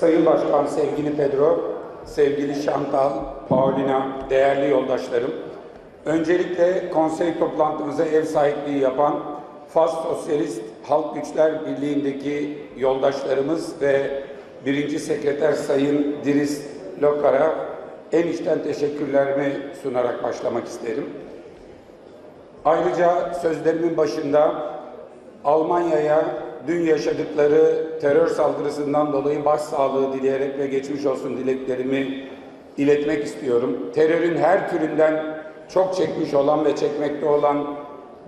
Sayın Başkan, sevgili Pedro, sevgili Şantal, Paulina, değerli yoldaşlarım. Öncelikle konsey toplantımıza ev sahipliği yapan Fas Sosyalist Halk Güçler Birliği'ndeki yoldaşlarımız ve birinci sekreter Sayın Diris Lokar'a en içten teşekkürlerimi sunarak başlamak isterim. Ayrıca sözlerimin başında Almanya'ya dün yaşadıkları terör saldırısından dolayı başsağlığı dileyerek ve geçmiş olsun dileklerimi iletmek istiyorum. Terörün her türünden çok çekmiş olan ve çekmekte olan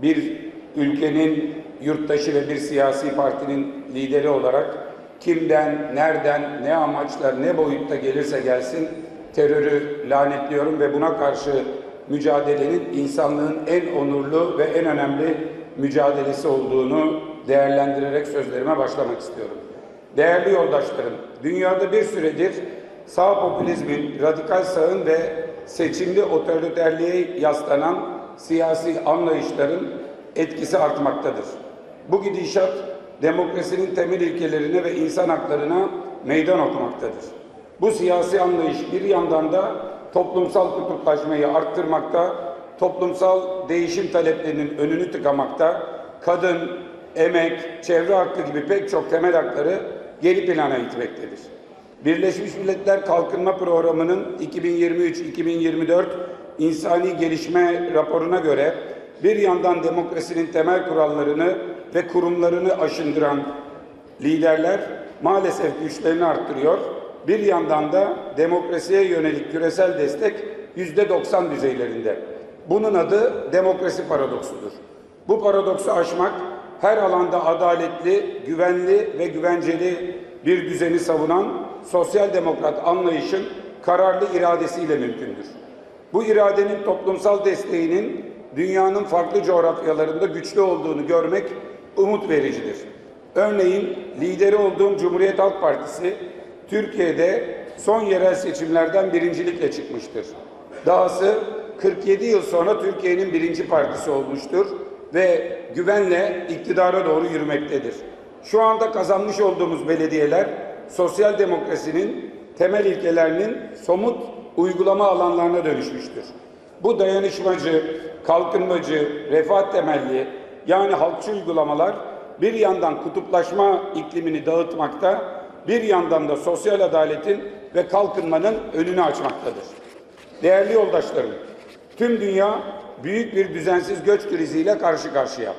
bir ülkenin yurttaşı ve bir siyasi partinin lideri olarak kimden, nereden, ne amaçlar, ne boyutta gelirse gelsin terörü lanetliyorum ve buna karşı mücadelenin insanlığın en onurlu ve en önemli mücadelesi olduğunu değerlendirerek sözlerime başlamak istiyorum. Değerli yoldaşlarım, dünyada bir süredir sağ popülizmin, radikal sağın ve seçimli otoriterliğe yaslanan siyasi anlayışların etkisi artmaktadır. Bu gidişat demokrasinin temel ilkelerine ve insan haklarına meydan okumaktadır. Bu siyasi anlayış bir yandan da toplumsal kutuplaşmayı arttırmakta, toplumsal değişim taleplerinin önünü tıkamakta, kadın, emek, çevre hakkı gibi pek çok temel hakları geri plana itmektedir. Birleşmiş Milletler Kalkınma Programı'nın 2023-2024 İnsani Gelişme raporuna göre bir yandan demokrasinin temel kurallarını ve kurumlarını aşındıran liderler maalesef güçlerini arttırıyor. Bir yandan da demokrasiye yönelik küresel destek yüzde 90 düzeylerinde. Bunun adı demokrasi paradoksudur. Bu paradoksu aşmak her alanda adaletli, güvenli ve güvenceli bir düzeni savunan sosyal demokrat anlayışın kararlı iradesiyle mümkündür. Bu iradenin toplumsal desteğinin dünyanın farklı coğrafyalarında güçlü olduğunu görmek umut vericidir. Örneğin lideri olduğum Cumhuriyet Halk Partisi Türkiye'de son yerel seçimlerden birincilikle çıkmıştır. Dahası 47 yıl sonra Türkiye'nin birinci partisi olmuştur ve güvenle iktidara doğru yürümektedir. Şu anda kazanmış olduğumuz belediyeler sosyal demokrasinin temel ilkelerinin somut uygulama alanlarına dönüşmüştür. Bu dayanışmacı, kalkınmacı, refah temelli yani halkçı uygulamalar bir yandan kutuplaşma iklimini dağıtmakta, bir yandan da sosyal adaletin ve kalkınmanın önünü açmaktadır. Değerli yoldaşlarım, tüm dünya büyük bir düzensiz göç kriziyle karşı karşıya.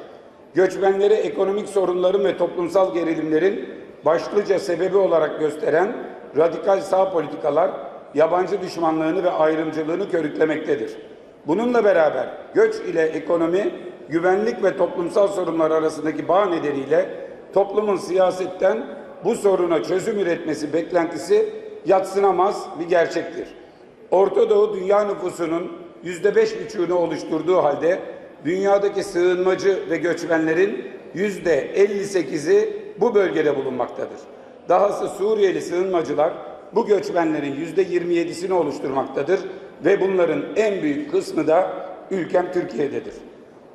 Göçmenleri ekonomik sorunların ve toplumsal gerilimlerin başlıca sebebi olarak gösteren radikal sağ politikalar yabancı düşmanlığını ve ayrımcılığını körüklemektedir. Bununla beraber göç ile ekonomi, güvenlik ve toplumsal sorunlar arasındaki bağ nedeniyle toplumun siyasetten bu soruna çözüm üretmesi beklentisi yatsınamaz bir gerçektir. Orta Doğu dünya nüfusunun yüzde beş buçuğunu oluşturduğu halde dünyadaki sığınmacı ve göçmenlerin yüzde 58'i bu bölgede bulunmaktadır. Dahası Suriyeli sığınmacılar bu göçmenlerin yüzde 27'sini oluşturmaktadır ve bunların en büyük kısmı da ülkem Türkiye'dedir.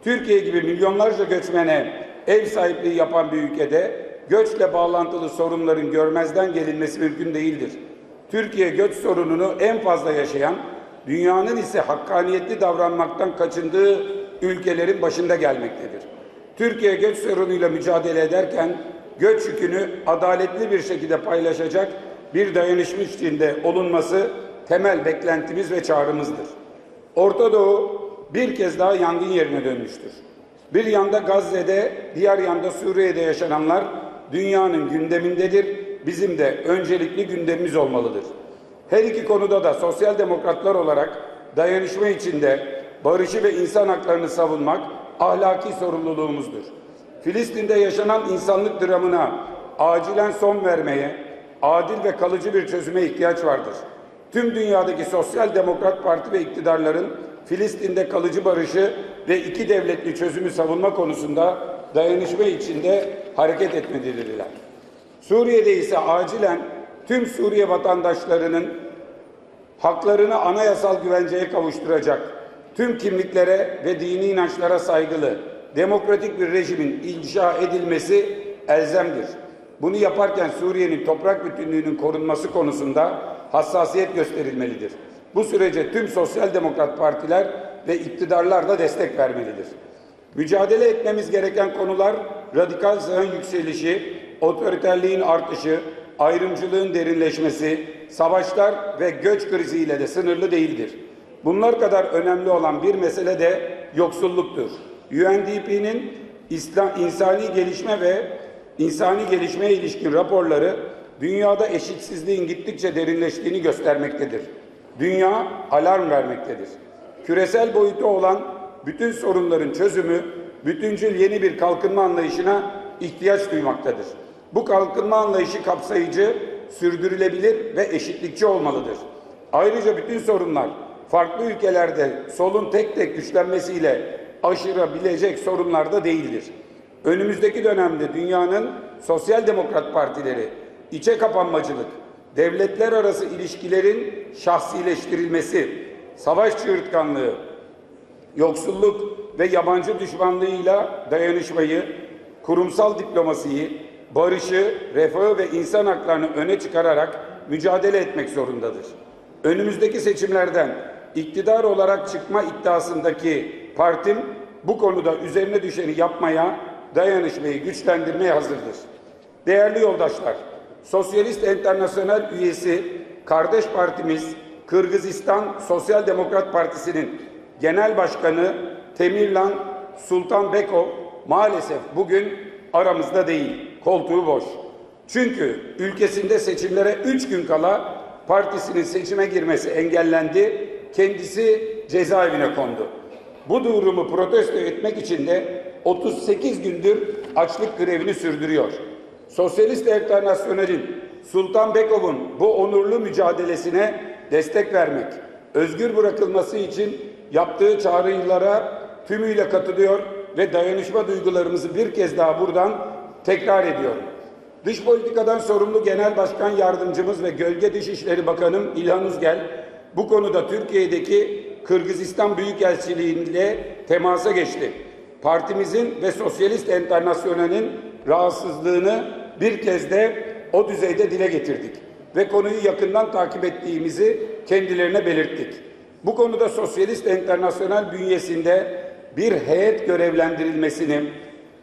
Türkiye gibi milyonlarca göçmene ev sahipliği yapan bir ülkede göçle bağlantılı sorunların görmezden gelinmesi mümkün değildir. Türkiye göç sorununu en fazla yaşayan, dünyanın ise hakkaniyetli davranmaktan kaçındığı ülkelerin başında gelmektedir. Türkiye göç sorunuyla mücadele ederken göç yükünü adaletli bir şekilde paylaşacak bir dayanışma içinde olunması temel beklentimiz ve çağrımızdır. Orta Doğu bir kez daha yangın yerine dönmüştür. Bir yanda Gazze'de, diğer yanda Suriye'de yaşananlar dünyanın gündemindedir. Bizim de öncelikli gündemimiz olmalıdır. Her iki konuda da sosyal demokratlar olarak dayanışma içinde barışı ve insan haklarını savunmak ahlaki sorumluluğumuzdur. Filistin'de yaşanan insanlık dramına acilen son vermeye, adil ve kalıcı bir çözüme ihtiyaç vardır. Tüm dünyadaki sosyal demokrat parti ve iktidarların Filistin'de kalıcı barışı ve iki devletli çözümü savunma konusunda dayanışma içinde hareket etmelidirler. Suriye'de ise acilen tüm Suriye vatandaşlarının haklarını anayasal güvenceye kavuşturacak, tüm kimliklere ve dini inançlara saygılı, demokratik bir rejimin inşa edilmesi elzemdir. Bunu yaparken Suriye'nin toprak bütünlüğünün korunması konusunda hassasiyet gösterilmelidir. Bu sürece tüm sosyal demokrat partiler ve iktidarlar da destek vermelidir. Mücadele etmemiz gereken konular radikal sağın yükselişi, otoriterliğin artışı, ayrımcılığın derinleşmesi, savaşlar ve göç kriziyle de sınırlı değildir. Bunlar kadar önemli olan bir mesele de yoksulluktur. UNDP'nin insani gelişme ve insani gelişmeye ilişkin raporları dünyada eşitsizliğin gittikçe derinleştiğini göstermektedir. Dünya alarm vermektedir. Küresel boyutu olan bütün sorunların çözümü bütüncül yeni bir kalkınma anlayışına ihtiyaç duymaktadır. Bu kalkınma anlayışı kapsayıcı, sürdürülebilir ve eşitlikçi olmalıdır. Ayrıca bütün sorunlar farklı ülkelerde solun tek tek güçlenmesiyle aşırabilecek sorunlar da değildir. Önümüzdeki dönemde dünyanın sosyal demokrat partileri, içe kapanmacılık, devletler arası ilişkilerin şahsileştirilmesi, savaş çığırtkanlığı, yoksulluk ve yabancı düşmanlığıyla dayanışmayı, kurumsal diplomasiyi, barışı, refahı ve insan haklarını öne çıkararak mücadele etmek zorundadır. Önümüzdeki seçimlerden iktidar olarak çıkma iddiasındaki partim bu konuda üzerine düşeni yapmaya, dayanışmayı güçlendirmeye hazırdır. Değerli yoldaşlar, Sosyalist Enternasyonel üyesi kardeş partimiz Kırgızistan Sosyal Demokrat Partisi'nin genel başkanı Temirlan Sultanbekov maalesef bugün aramızda değil, koltuğu boş. Çünkü ülkesinde seçimlere üç gün kala partisinin seçime girmesi engellendi, kendisi cezaevine kondu. Bu durumu protesto etmek için de 38 gündür açlık grevini sürdürüyor. Sosyalist Enternasyonel'in Sultan Bekov'un bu onurlu mücadelesine destek vermek, özgür bırakılması için yaptığı çağrılara tümüyle katılıyor ve dayanışma duygularımızı bir kez daha buradan tekrar ediyorum. Dış politikadan sorumlu Genel Başkan Yardımcımız ve Gölge Dışişleri Bakanım İlhan Uzgel bu konuda Türkiye'deki Kırgızistan Büyükelçiliğiyle temasa geçti. Partimizin ve Sosyalist Enternasyonel'in rahatsızlığını bir kez de o düzeyde dile getirdik ve konuyu yakından takip ettiğimizi kendilerine belirttik. Bu konuda Sosyalist Enternasyonel bünyesinde bir heyet görevlendirilmesini,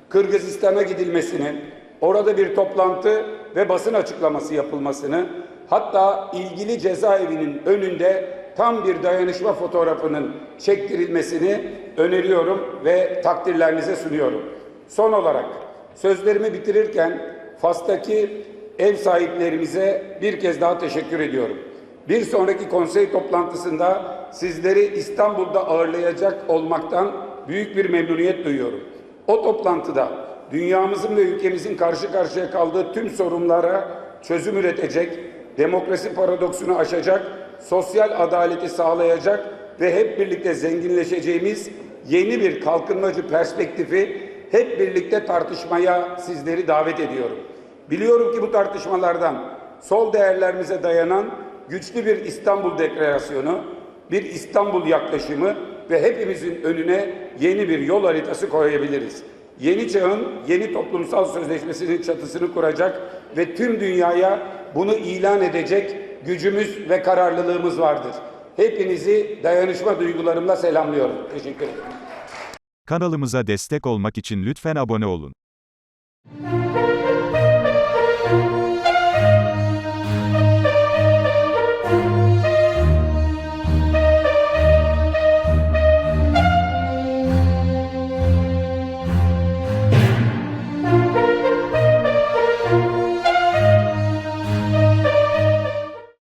Kırgızistan'a gidilmesini, orada bir toplantı ve basın açıklaması yapılmasını, hatta ilgili cezaevinin önünde tam bir dayanışma fotoğrafının çektirilmesini öneriyorum ve takdirlerinize sunuyorum. Son olarak sözlerimi bitirirken Fas'taki ev sahiplerimize bir kez daha teşekkür ediyorum. Bir sonraki konsey toplantısında sizleri İstanbul'da ağırlayacak olmaktan büyük bir memnuniyet duyuyorum. O toplantıda dünyamızın ve ülkemizin karşı karşıya kaldığı tüm sorunlara çözüm üretecek, demokrasi paradoksunu aşacak, sosyal adaleti sağlayacak ve hep birlikte zenginleşeceğimiz yeni bir kalkınmacı perspektifi hep birlikte tartışmaya sizleri davet ediyorum. Biliyorum ki bu tartışmalardan sol değerlerimize dayanan güçlü bir İstanbul Deklarasyonu, bir İstanbul yaklaşımı ve hepimizin önüne yeni bir yol haritası koyabiliriz. Yeni çağın yeni toplumsal sözleşmesinin çatısını kuracak ve tüm dünyaya bunu ilan edecek gücümüz ve kararlılığımız vardır. Hepinizi dayanışma duygularımla selamlıyorum. Teşekkür ederim. Kanalımıza destek olmak için lütfen abone olun.